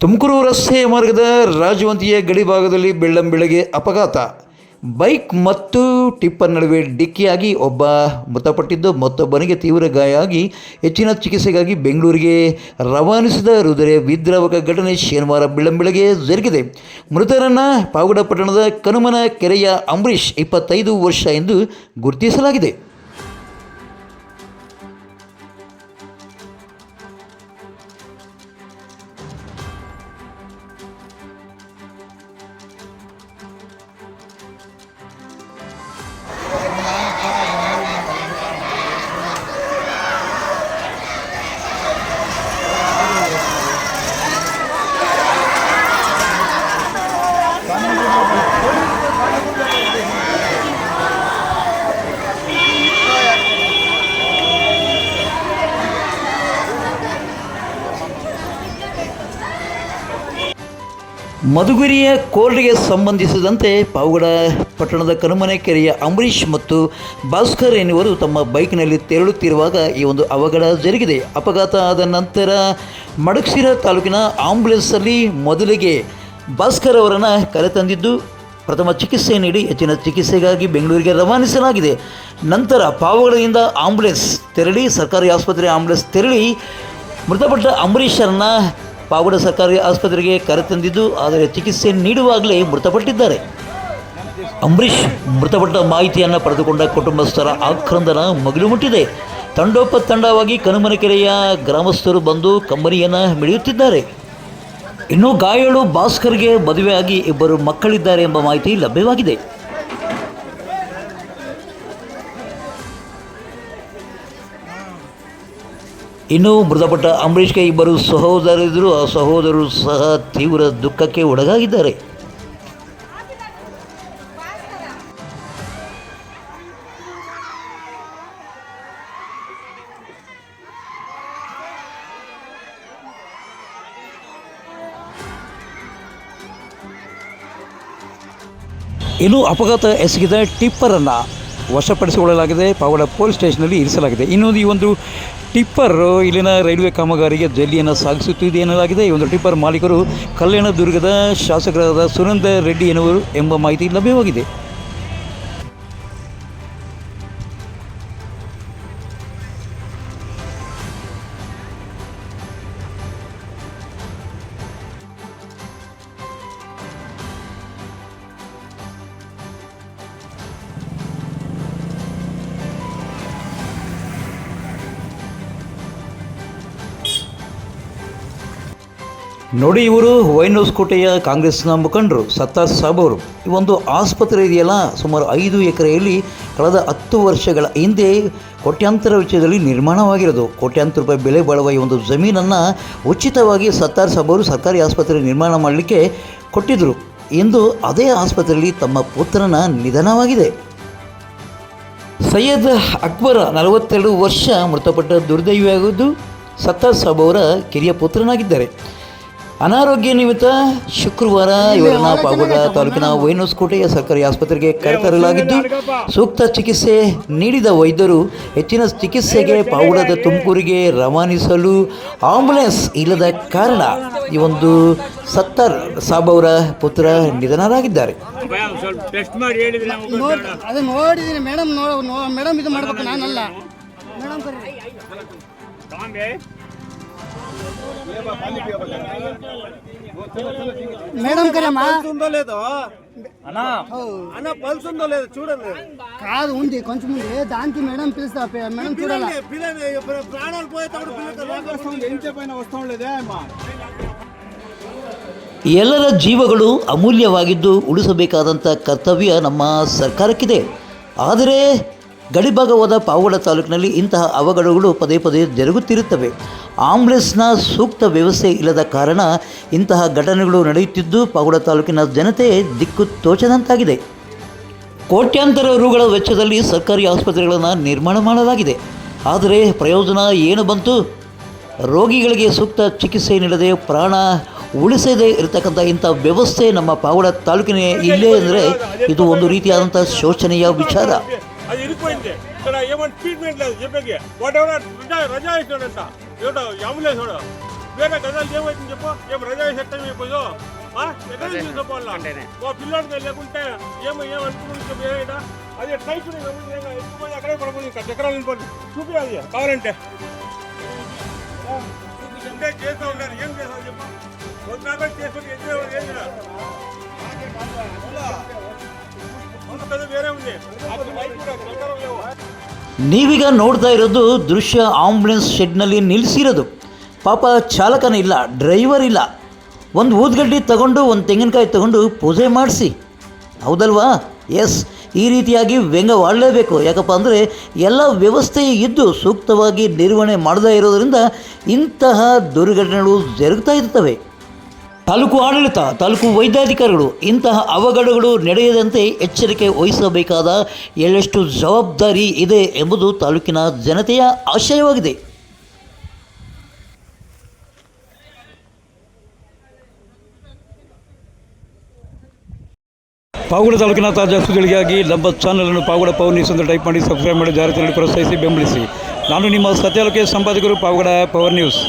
ತುಮಕೂರು ರಸ್ತೆ ಮಾರ್ಗದ ರಾಜವಂತಿಯ ಗಡಿ ಭಾಗದಲ್ಲಿ ಬೆಳ್ಳಂಬೆಳಗ್ಗೆ ಅಪಘಾತ. ಬೈಕ್ ಮತ್ತು ಟಿಪ್ಪರ್ ನಡುವೆ ಡಿಕ್ಕಿಯಾಗಿ ಒಬ್ಬ ಮೃತಪಟ್ಟಿದ್ದು ಮತ್ತೊಬ್ಬನಿಗೆ ತೀವ್ರ ಗಾಯ ಆಗಿ ಹೆಚ್ಚಿನ ಚಿಕಿತ್ಸೆಗಾಗಿ ಬೆಂಗಳೂರಿಗೆ ರವಾನಿಸಿದ ಹೃದಯ ವಿದ್ರಾವಕ ಘಟನೆ ಶನಿವಾರ ಬೆಳ್ಳಂಬೆಳಗ್ಗೆ ಜರುಗಿದೆ. ಮೃತರನ್ನು ಪಾವಗಡ ಪಟ್ಟಣದ ಕನುಮನ ಕೆರೆಯ ಅಂಬರೀಷ್ ಇಪ್ಪತ್ತೈದು ವರ್ಷ ಎಂದು ಗುರುತಿಸಲಾಗಿದೆ. ಮಧುಗಿರಿಯ ಕೋಲ್ಡ್ಗೆ ಸಂಬಂಧಿಸಿದಂತೆ ಪಾವಗಡ ಪಟ್ಟಣದ ಕನುಮನೆ ಕೆರೆಯ ಅಂಬರೀಷ್ ಮತ್ತು ಭಾಸ್ಕರ್ ಎನ್ನುವರು ತಮ್ಮ ಬೈಕ್ನಲ್ಲಿ ತೆರಳುತ್ತಿರುವಾಗ ಈ ಒಂದು ಅವಘಡ ಜರುಗಿದೆ. ಅಪಘಾತ ಆದ ನಂತರ ಮಡಕ್ಸಿರ ತಾಲೂಕಿನ ಆಂಬುಲೆನ್ಸಲ್ಲಿ ಮೊದಲಿಗೆ ಭಾಸ್ಕರ್ ಅವರನ್ನು ಕರೆತಂದಿದ್ದು ಪ್ರಥಮ ಚಿಕಿತ್ಸೆ ನೀಡಿ ಹೆಚ್ಚಿನ ಚಿಕಿತ್ಸೆಗಾಗಿ ಬೆಂಗಳೂರಿಗೆ ರವಾನಿಸಲಾಗಿದೆ. ನಂತರ ಪಾವಗಡದಿಂದ ಆಂಬುಲೆನ್ಸ್ ತೆರಳಿ, ಸರ್ಕಾರಿ ಆಸ್ಪತ್ರೆ ಆಂಬುಲೆನ್ಸ್ ತೆರಳಿ ಮೃತಪಟ್ಟ ಅಂಬರೀಷರನ್ನ ಪಾವಗಡ ಸರ್ಕಾರಿ ಆಸ್ಪತ್ರೆಗೆ ಕರೆತಂದಿದ್ದು, ಆದರೆ ಚಿಕಿತ್ಸೆ ನೀಡುವಾಗಲೇ ಮೃತಪಟ್ಟಿದ್ದಾರೆ. ಅಂಬರೀಷ್ ಮೃತಪಟ್ಟ ಮಾಹಿತಿಯನ್ನು ಪಡೆದುಕೊಂಡ ಕುಟುಂಬಸ್ಥರ ಆಕ್ರಂದನ ಮಗಿಲು ಮುಟ್ಟಿದೆ. ತಂಡೋಪತಂಡವಾಗಿ ಕನುಮನಕೆರೆಯ ಗ್ರಾಮಸ್ಥರು ಬಂದು ಕಂಬನಿಯನ್ನು ಮಿಡಿಯುತ್ತಿದ್ದಾರೆ. ಇನ್ನು ಗಾಯಾಳು ಭಾಸ್ಕರ್ಗೆ ಮದುವೆಯಾಗಿ ಇಬ್ಬರು ಮಕ್ಕಳಿದ್ದಾರೆ ಎಂಬ ಮಾಹಿತಿ ಲಭ್ಯವಾಗಿದೆ. ಇನ್ನು ಮೃತಪಟ್ಟ ಅಂಬರೀಷ್ಗೆ ಇಬ್ಬರು ಸಹೋದರಿದ್ರು ಆ ಸಹೋದರರು ಸಹ ತೀವ್ರ ದುಃಖಕ್ಕೆ ಒಳಗಾಗಿದ್ದಾರೆ. ಇನ್ನು ಅಪಘಾತ ಎಸಗಿದ ಟಿಪ್ಪರನ್ನು ವಶಪಡಿಸಿಕೊಳ್ಳಲಾಗಿದೆ. ಪಾವಡ ಪೊಲೀಸ್ ಸ್ಟೇಷನಲ್ಲಿ ಇರಿಸಲಾಗಿದೆ. ಇನ್ನೊಂದು ಈ ಒಂದು ಟಿಪ್ಪರ್ ಇಲ್ಲಿನ ರೈಲ್ವೆ ಕಾಮಗಾರಿಗೆ ಜಲ್ಲಿಯನ್ನು ಸಾಗಿಸುತ್ತಿದೆ ಎನ್ನಲಾಗಿದೆ. ಈ ಒಂದು ಟಿಪ್ಪರ್ ಮಾಲೀಕರು ಕಲ್ಯಾಣ ದುರ್ಗದ ಶಾಸಕರಾದ ಸುರೇಂದರ್ ರೆಡ್ಡಿ ಎನ್ನುವರು ಎಂಬ ಮಾಹಿತಿ ಲಭ್ಯವಾಗಿದೆ. ನೋಡಿ ಇವರು ವೈನೋಸ್ಕೋಟೆಯ ಕಾಂಗ್ರೆಸ್ನ ಮುಖಂಡರು ಸತ್ತಾರ್ ಸಾಬ್ ಅವರು. ಈ ಒಂದು ಆಸ್ಪತ್ರೆ ಇದೆಯಲ್ಲ, ಸುಮಾರು ಐದು ಎಕರೆಯಲ್ಲಿ ಕಳೆದ ಹತ್ತು ವರ್ಷಗಳ ಹಿಂದೆ ಕೋಟ್ಯಾಂತರ ವೆಚ್ಚದಲ್ಲಿ ನಿರ್ಮಾಣವಾಗಿರೋದು. ಕೋಟ್ಯಾಂತರ ರೂಪಾಯಿ ಬೆಲೆ ಬಾಳುವ ಈ ಒಂದು ಜಮೀನನ್ನು ಉಚಿತವಾಗಿ ಸತ್ತಾರ್ ಸಾಬ್ ಅವರು ಸರ್ಕಾರಿ ಆಸ್ಪತ್ರೆ ನಿರ್ಮಾಣ ಮಾಡಲಿಕ್ಕೆ ಕೊಟ್ಟಿದ್ದರು ಇಂದು ಅದೇ ಆಸ್ಪತ್ರೆಯಲ್ಲಿ ತಮ್ಮ ಪುತ್ರನ ನಿಧನವಾಗಿದೆ. ಸೈಯದ್ ಅಕ್ಬರ ನಲವತ್ತೆರಡು ವರ್ಷ ಮೃತಪಟ್ಟ ದುರ್ದೈವಿಯಾಗಿದ್ದು ಸತ್ತಾರ್ ಸಾಬ್ ಅವರ ಕಿರಿಯ ಪುತ್ರನಾಗಿದ್ದಾರೆ. ಅನಾರೋಗ್ಯ ನಿಮಿತ್ತ ಶುಕ್ರವಾರ ಇವರನ್ನ ಪಾಗೋಡ ತಾಲೂಕಿನ ವೈನೋಸ್ಕೋಟೆಯ ಸರ್ಕಾರಿ ಆಸ್ಪತ್ರೆಗೆ ಕರೆತರಲಾಗಿದ್ದು ಸೂಕ್ತ ಚಿಕಿತ್ಸೆ ನೀಡಿದ ವೈದ್ಯರು ಹೆಚ್ಚಿನ ಚಿಕಿತ್ಸೆಗೆ ಪಾಗುಡದ ತುಮಕೂರಿಗೆ ರವಾನಿಸಲು ಆಂಬುಲೆನ್ಸ್ ಇಲ್ಲದ ಕಾರಣ ಈ ಒಂದು ಸತ್ತರ್ ಸಾಬ್ ಅವರ ಪುತ್ರ ನಿಧನರಾಗಿದ್ದಾರೆ. ಮೇಡಮ್ మేడం కరమ్మా ఉందో లేదో అన్నా అన్న పల్స్ ఉందో లేదో చూడండి కాదు ఉంది కొంచెం ఉంది దానికి మేడం పిలుస్తా పే- మేడం చూడాలా పిల్లలు పిల్లలు ప్రాణాలు పోయేటప్పుడు పిల్లలు ఏం చెప్పైనా వస్తాం లేదే అమ్మా ಎಲ್ಲರ ಜೀವಗಳು ಅಮೂಲ್ಯವಾಗಿದ್ದು ಉಳಿಸಬೇಕಾದಂಥ ಕರ್ತವ್ಯ ನಮ್ಮ ಸರ್ಕಾರಕ್ಕಿದೆ ಆದರೆ ಗಡಿಭಾಗವಾದ ಪಾವಗಡ ತಾಲೂಕಿನಲ್ಲಿ ಇಂತಹ ಅವಘಡಗಳು ಪದೇ ಪದೇ ಜರುಗುತ್ತಿರುತ್ತವೆ. ಆಂಬುಲೆನ್ಸ್ನ ಸೂಕ್ತ ವ್ಯವಸ್ಥೆ ಇಲ್ಲದ ಕಾರಣ ಇಂತಹ ಘಟನೆಗಳು ನಡೆಯುತ್ತಿದ್ದು ಪಾವಗಡ ತಾಲೂಕಿನ ಜನತೆ ದಿಕ್ಕು ತೋಚದಂತಾಗಿದೆ. ಕೋಟ್ಯಾಂತರ ರುಗಳ ವೆಚ್ಚದಲ್ಲಿ ಸರ್ಕಾರಿ ಆಸ್ಪತ್ರೆಗಳನ್ನು ನಿರ್ಮಾಣ ಮಾಡಲಾಗಿದೆ. ಆದರೆ ಪ್ರಯೋಜನ ಏನು ಬಂತು? ರೋಗಿಗಳಿಗೆ ಸೂಕ್ತ ಚಿಕಿತ್ಸೆ ನೀಡದೆ ಪ್ರಾಣ ಉಳಿಸದೇ ಇರತಕ್ಕಂಥ ಇಂಥ ವ್ಯವಸ್ಥೆ ನಮ್ಮ ಪಾವಡ ತಾಲೂಕಿನ ಇಲ್ಲೇ ಅಂದರೆ ಇದು ಒಂದು ರೀತಿಯಾದಂಥ ಶೋಚನೀಯ ವಿಚಾರ. అది ఇరిగిపోయింది ఇక్కడ ఏమంటే ట్రీట్మెంట్ లేదు చెప్పేకి వాట్ ఎవర్ రజా ఇస్తాడంట ఏమిటో అంబులెన్స్ వాడు వేరే గదాలు ఏమైతుంది చెప్పు ఏం రజా చట్టం అయిపోయో ఎక్కడ చెప్పాలా మా పిల్లోడికి లేకుంటే ఏమో ఏమనుకుని చెప్పు ఏమైనా అది టైప్ ఎక్కువ అక్కడే పడుకుంది ఇంకా చక్రాలు వెళ్ళిపోతుంది చూపి అది కావాలంటే చూపించుంటే చేస్తూ ఉండాలి ఏం చేస్తావు చెప్పు వద్దాక చేసుకుని చేయాలి? ఏం చేయాలి? వేరే ఉంది ನೀವೀಗ ನೋಡ್ತಾ ಇರೋದು ದೃಶ್ಯ ಆಂಬುಲೆನ್ಸ್ ಶೆಡ್ನಲ್ಲಿ ನಿಲ್ಲಿಸಿರೋದು ಪಾಪ ಚಾಲಕನ ಇಲ್ಲ, ಡ್ರೈವರ್ ಇಲ್ಲ. ಒಂದು ಊದ್ಗಡ್ಡಿ ತಗೊಂಡು, ಒಂದು ತೆಂಗಿನಕಾಯಿ ತಗೊಂಡು ಪೂಜೆ ಮಾಡಿಸಿ. ಹೌದಲ್ವಾ? ಎಸ್ ಈ ರೀತಿಯಾಗಿ ವ್ಯಂಗ್ಯವಾಡಲೇಬೇಕು ಯಾಕಪ್ಪ ಅಂದರೆ ಎಲ್ಲ ವ್ಯವಸ್ಥೆ ಇದ್ದು ಸೂಕ್ತವಾಗಿ ನಿರ್ವಹಣೆ ಮಾಡದೇ ಇರೋದರಿಂದ ಇಂತಹ ದುರ್ಘಟನೆಗಳು ಜರುಗ್ತಾ ಇರ್ತವೆ. ತಾಲೂಕು ಆಡಳಿತ, ತಾಲೂಕು ವೈದ್ಯಾಧಿಕಾರಿಗಳು, ಇಂತಹ ಅವಘಡಗಳು ನಡೆಯದಂತೆ ಎಚ್ಚರಿಕೆ ವಹಿಸಬೇಕಾದ ಎಳ್ಳಷ್ಟು ಜವಾಬ್ದಾರಿ ಇದೆ ಎಂಬುದು ತಾಲೂಕಿನ ಜನತೆಯ ಆಶಯವಾಗಿದೆ. ಪಾವಗಡ ತಾಲೂಕಿನ ತಾಜಾ ಸುದ್ದಿಗಳಿಗಾಗಿ ನಮ್ಮ ಚಾನಲನ್ನು ಪಾವಗಡ ಪವರ್ ನ್ಯೂಸ್ ಅಂತ ಟೈಪ್ ಮಾಡಿ ಸಬ್ಸ್ಕ್ರೈಬ್ ಮಾಡಿ ಜಾರಿ ಪ್ರೋತ್ಸಾಹಿಸಿ ಬೆಂಬಲಿಸಿ. ನಾನು ನಿಮ್ಮ ಸತ್ಯಾಲೋಕೆ ಸಂಪಾದಕರು ಪಾವಗಡ ಪವರ್ ನ್ಯೂಸ್.